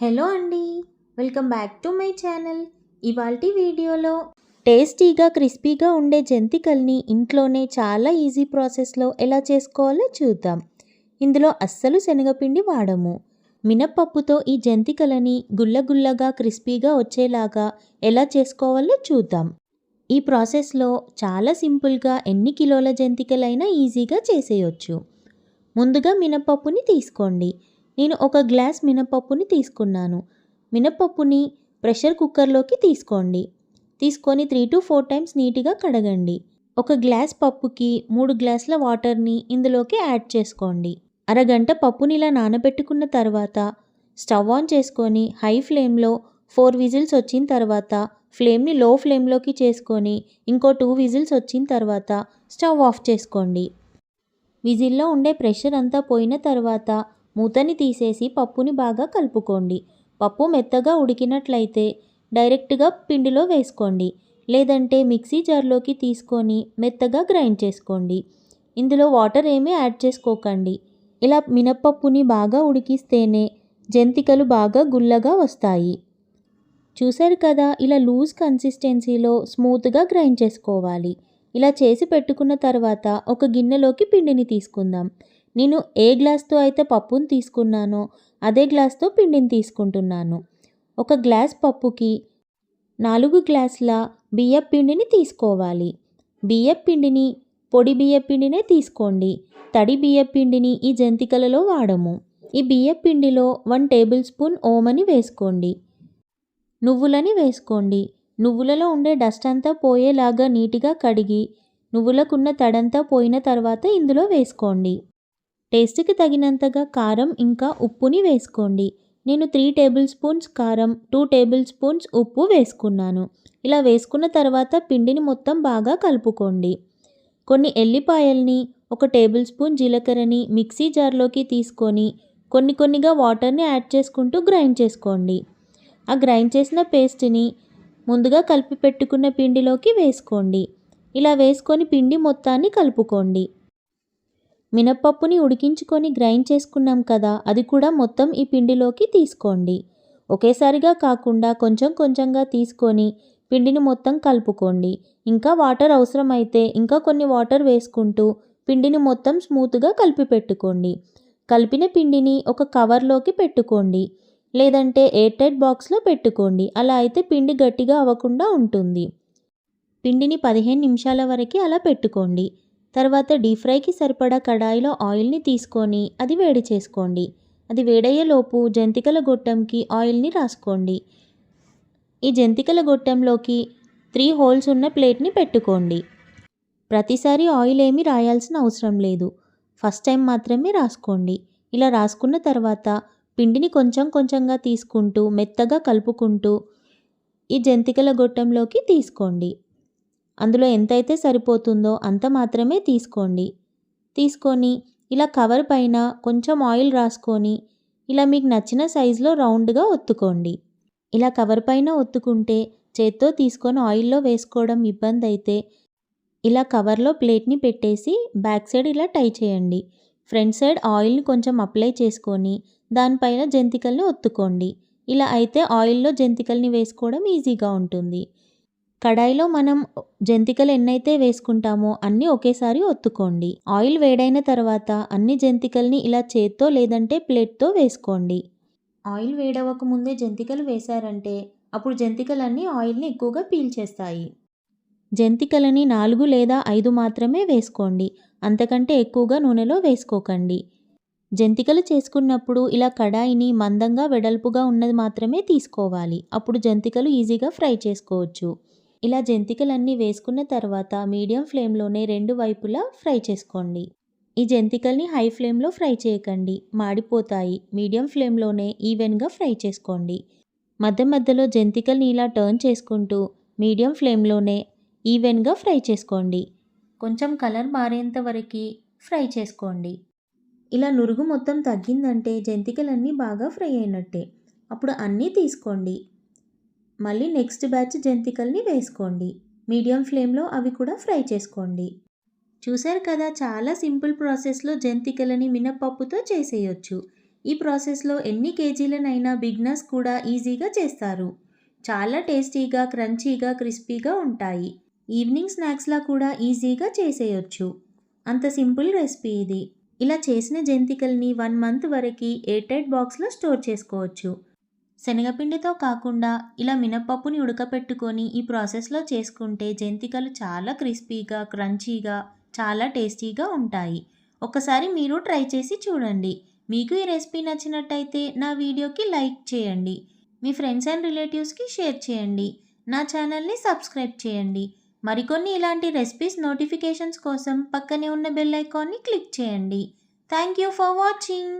Hello అండి welcome back to my channel. ఇవాల్టి వీడియోలో టేస్టీగా క్రిస్పీగా ఉండే జంతికల్ని ఇంట్లోనే చాలా ఈజీ ప్రాసెస్లో ఎలా చేసుకోవాలో చూద్దాం. ఇందులో అస్సలు శనగపిండి వాడము. మినప్పప్పుతో ఈ జంతికలని గుల్లగుల్లగా క్రిస్పీగా వచ్చేలాగా ఎలా చేసుకోవాలో చూద్దాం. ఈ ప్రాసెస్లో చాలా సింపుల్గా ఎన్ని కిలోల జంతికలైనా ఈజీగా చేసేయొచ్చు. ముందుగా మినపప్పుని తీసుకోండి. నేను ఒక గ్లాస్ మినపప్పుని తీసుకున్నాను. మినపప్పుని ప్రెషర్ కుక్కర్లోకి తీసుకోండి. తీసుకొని త్రీ టు ఫోర్ టైమ్స్ నీట్గా కడగండి. ఒక గ్లాస్ పప్పుకి మూడు గ్లాసుల వాటర్ని ఇందులోకి యాడ్ చేసుకోండి. అరగంట పప్పుని ఇలా నానబెట్టుకున్న తర్వాత స్టవ్ ఆన్ చేసుకొని హై ఫ్లేమ్లో ఫోర్ విజిల్స్ వచ్చిన తర్వాత ఫ్లేమ్ని లో ఫ్లేమ్లోకి చేసుకొని ఇంకో టూ విజిల్స్ వచ్చిన తర్వాత స్టవ్ ఆఫ్ చేసుకోండి. విజిల్లో ఉండే ప్రెషర్ అంతా పోయిన తర్వాత మూతని తీసేసి పప్పుని బాగా కలుపుకోండి. పప్పు మెత్తగా ఉడికినట్లయితే డైరెక్ట్గా పిండిలో వేసుకోండి. లేదంటే మిక్సీ జార్లోకి తీసుకొని మెత్తగా గ్రైండ్ చేసుకోండి. ఇందులో వాటర్ ఏమీ యాడ్ చేసుకోకండి. ఇలా మినప్పప్పుని బాగా ఉడికిస్తేనే జంతికలు బాగా గుల్లగా వస్తాయి. చూశారు కదా ఇలా లూజ్ కన్సిస్టెన్సీలో స్మూత్గా గ్రైండ్ చేసుకోవాలి. ఇలా చేసి పెట్టుకున్న తర్వాత ఒక గిన్నెలోకి పిండిని తీసుకుందాం. నేను ఏ గ్లాస్తో అయితే పప్పుని తీసుకున్నానో అదే గ్లాస్తో పిండిని తీసుకుంటున్నాను. ఒక గ్లాస్ పప్పుకి నాలుగు గ్లాసుల బియ్యపు పిండిని తీసుకోవాలి. బియ్యపు పిండిని పొడి బియ్యపు పిండినే తీసుకోండి. తడి బియ్యపు పిండిని ఈ జంతికలలో వాడము. ఈ బియ్యపు పిండిలో వన్ టేబుల్ స్పూన్ ఓమని వేసుకోండి. నువ్వులని వేసుకోండి. నువ్వులలో ఉండే డస్ట్ అంతా పోయేలాగా నీట్గా కడిగి నువ్వులకున్న తడంతా పోయిన తర్వాత ఇందులో వేసుకోండి. టేస్ట్కి తగినంతగా కారం ఇంకా ఉప్పుని వేసుకోండి. నేను త్రీ టేబుల్ స్పూన్స్ కారం టూ టేబుల్ స్పూన్స్ ఉప్పు వేసుకున్నాను. ఇలా వేసుకున్న తర్వాత పిండిని మొత్తం బాగా కలుపుకోండి. కొన్ని ఎల్లిపాయల్ని ఒక టేబుల్ స్పూన్ జీలకర్రని మిక్సీ జార్లోకి తీసుకొని కొన్ని కొన్నిగా వాటర్ని యాడ్ చేసుకుంటూ గ్రైండ్ చేసుకోండి. ఆ గ్రైండ్ చేసిన పేస్ట్ని ముందుగా కలిపి పెట్టుకున్న పిండిలోకి వేసుకోండి. ఇలా వేసుకొని పిండి మొత్తాన్ని కలుపుకోండి. మినప్పప్పుని ఉడికించుకొని గ్రైండ్ చేసుకున్నాం కదా అది కూడా మొత్తం ఈ పిండిలోకి తీసుకోండి. ఒకేసారిగా కాకుండా కొంచెం కొంచెంగా తీసుకొని పిండిని మొత్తం కలుపుకోండి. ఇంకా వాటర్ అవసరమైతే ఇంకా కొన్ని వాటర్ వేసుకుంటూ పిండిని మొత్తం స్మూత్గా కలిపి పెట్టుకోండి. కలిపిన పిండిని ఒక కవర్లోకి పెట్టుకోండి. లేదంటే ఎయిర్ టైట్ బాక్స్లో పెట్టుకోండి. అలా అయితే పిండి గట్టిగా అవ్వకుండా ఉంటుంది. పిండిని పదిహేను నిమిషాల వరకు అలా పెట్టుకోండి. తర్వాత డీప్ ఫ్రైకి సరిపడా కడాయిలో ఆయిల్ని తీసుకొని అది వేడి చేసుకోండి. అది వేడయ్యేలోపు జంతికల గొట్టంకి ఆయిల్ని రాసుకోండి. ఈ జంతికల గొట్టంలోకి త్రీ హోల్స్ ఉన్న ప్లేట్ని పెట్టుకోండి. ప్రతిసారి ఆయిల్ ఏమీ రాయాల్సిన అవసరం లేదు. ఫస్ట్ టైం మాత్రమే రాసుకోండి. ఇలా రాసుకున్న తర్వాత పిండిని కొంచెం కొంచెంగా తీసుకుంటూ మెత్తగా కలుపుకుంటూ ఈ జంతికల గొట్టంలోకి తీసుకోండి. అందులో ఎంతైతే సరిపోతుందో అంత మాత్రమే తీసుకోండి. తీసుకొని ఇలా కవర్ పైన కొంచెం ఆయిల్ రాసుకొని ఇలా మీకు నచ్చిన సైజులో రౌండ్గా ఒత్తుకోండి. ఇలా కవర్ పైన ఒత్తుకుంటే చేత్తో తీసుకొని ఆయిల్లో వేసుకోవడం ఇబ్బంది అయితే ఇలా కవర్లో ప్లేట్ని పెట్టేసి బ్యాక్ సైడ్ ఇలా టై చేయండి. ఫ్రంట్ సైడ్ ఆయిల్ని కొంచెం అప్లై చేసుకొని దానిపైన జంతికల్ని ఒత్తుకోండి. ఇలా అయితే ఆయిల్లో జంతికల్ని వేసుకోవడం ఈజీగా ఉంటుంది. కడాయిలో మనం జంతికలు ఎన్నైతే వేసుకుంటామో అన్నీ ఒకేసారి ఒత్తుకోండి. ఆయిల్ వేడైన తర్వాత అన్ని జంతికల్ని ఇలా చేత్తో లేదంటే ప్లేట్తో వేసుకోండి. ఆయిల్ వేడవక ముందే జంతికలు వేశారంటే అప్పుడు జంతికలన్నీ ఆయిల్ని ఎక్కువగా పీల్చేస్తాయి జంతికలని నాలుగు లేదా ఐదు మాత్రమే వేసుకోండి. అంతకంటే ఎక్కువగా నూనెలో వేసుకోకండి. జంతికలు చేసుకున్నప్పుడు ఇలా కడాయిని మందంగా వెడల్పుగా ఉన్నది మాత్రమే తీసుకోవాలి. అప్పుడు జంతికలు ఈజీగా ఫ్రై చేసుకోవచ్చు. ఇలా జంతికలన్నీ వేసుకున్న తర్వాత మీడియం ఫ్లేమ్లోనే రెండు వైపులా ఫ్రై చేసుకోండి. ఈ జంతికల్ని హై ఫ్లేమ్లో ఫ్రై చేయకండి. మాడిపోతాయి. మీడియం ఫ్లేమ్లోనే ఈవెన్గా ఫ్రై చేసుకోండి. మధ్య మధ్యలో జంతికల్ని ఇలా టర్న్ చేసుకుంటూ మీడియం ఫ్లేమ్లోనే ఈవెన్గా ఫ్రై చేసుకోండి. కొంచెం కలర్ మారేంత వరకు ఫ్రై చేసుకోండి. ఇలా నురుగు మొత్తం తగ్గిందంటే జంతికలన్నీ బాగా ఫ్రై అయినట్టే. అప్పుడు అన్నీ తీసుకోండి. మళ్ళీ నెక్స్ట్ బ్యాచ్ జంతికల్ని వేసుకోండి. మీడియం ఫ్లేమ్లో అవి కూడా ఫ్రై చేసుకోండి. చూశారు కదా చాలా సింపుల్ ప్రాసెస్లో జంతికలని మినప్పప్పుతో చేసేయొచ్చు. ఈ ప్రాసెస్లో ఎన్ని కేజీలనైనా బిగ్నర్స్ కూడా ఈజీగా చేస్తారు. చాలా టేస్టీగా క్రంచీగా క్రిస్పీగా ఉంటాయి. ఈవినింగ్ స్నాక్స్లా కూడా ఈజీగా చేసేయొచ్చు. అంత సింపుల్ రెసిపీ ఇది. ఇలా చేసిన జంతికల్ని వన్ మంత్ వరకు ఎయిర్టైట్ బాక్స్లో స్టోర్ చేసుకోవచ్చు. శనగపిండితో కాకుండా ఇలా మినపప్పుని ఉడకపెట్టుకొని ఈ ప్రాసెస్లో చేసుకుంటే జంతికలు చాలా క్రిస్పీగా క్రంచీగా చాలా టేస్టీగా ఉంటాయి. ఒకసారి మీరు ట్రై చేసి చూడండి. మీకు ఈ రెసిపీ నచ్చినట్టయితే నా వీడియోకి లైక్ చేయండి. మీ ఫ్రెండ్స్ అండ్ రిలేటివ్స్కి షేర్ చేయండి. నా ఛానల్ని సబ్స్క్రైబ్ చేయండి. మరికొన్ని ఇలాంటి రెసిపీస్ నోటిఫికేషన్స్ కోసం పక్కనే ఉన్న బెల్ ఐకాన్ని క్లిక్ చేయండి. Thank you for watching.